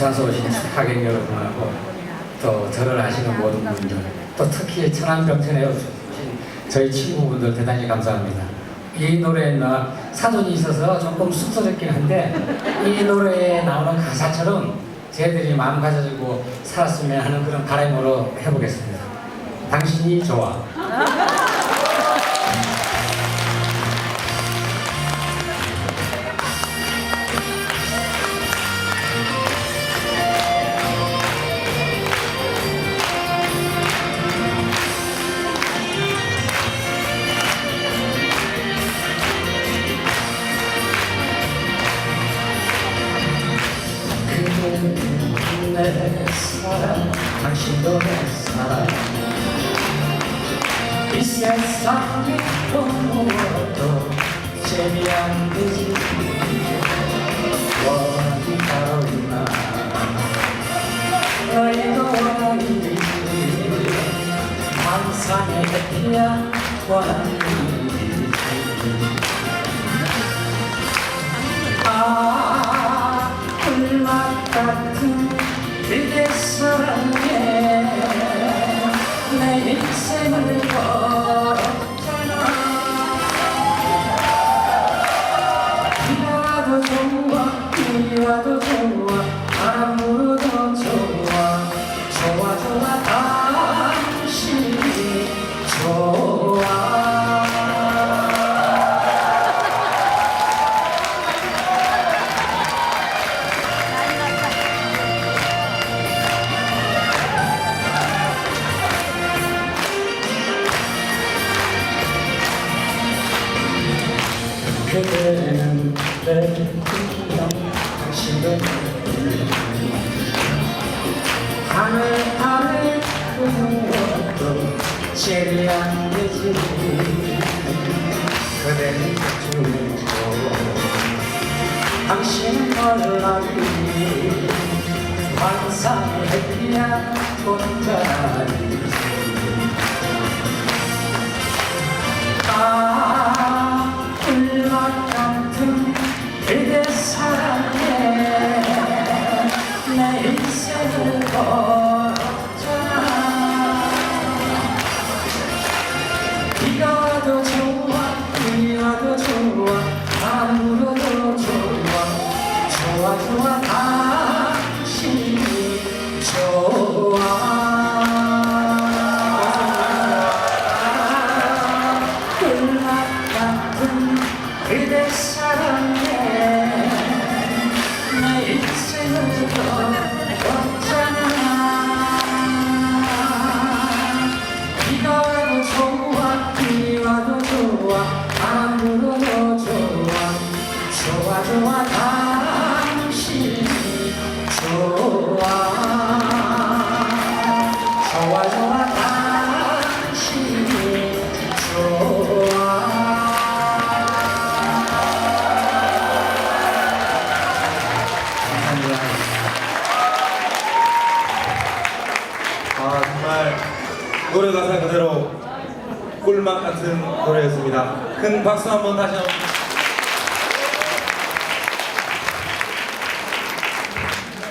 부산서 오신 하객 여러분하고 또 저를 아시는 모든 분들 또 특히 천안병천에 오신 저희 친구분들 대단히 감사합니다. 이 노래에 나 사돈이 있어서 조금 쑥스럽긴 한데 이 노래에 나오는 가사처럼 저희들이 마음 가져주고 살았으면 하는 그런 바람으로 해보겠습니다. 당신이 좋아. 그대는 내 사랑 당신도 내 사랑 이 세상에 또 무엇 비와도 좋아 바람 불어도 좋아. 좋아 좋아 당신이 좋아. 그대는 내당 하늘 아래 그 무엇도 제리 안 되지 그대는 죽고 당신은 몰라비 환상의 해피야 혼자니 좋아 당신이 좋아 꿀맛 같은 그대 사랑에 내 인생을 걸었잖아 비가 와도 좋아. 비 와도 좋아 불어도 좋아 좋아 좋아 당 노래 가사 그대로 꿀맛 같은 노래였습니다. 큰 박수 한번 다시 한번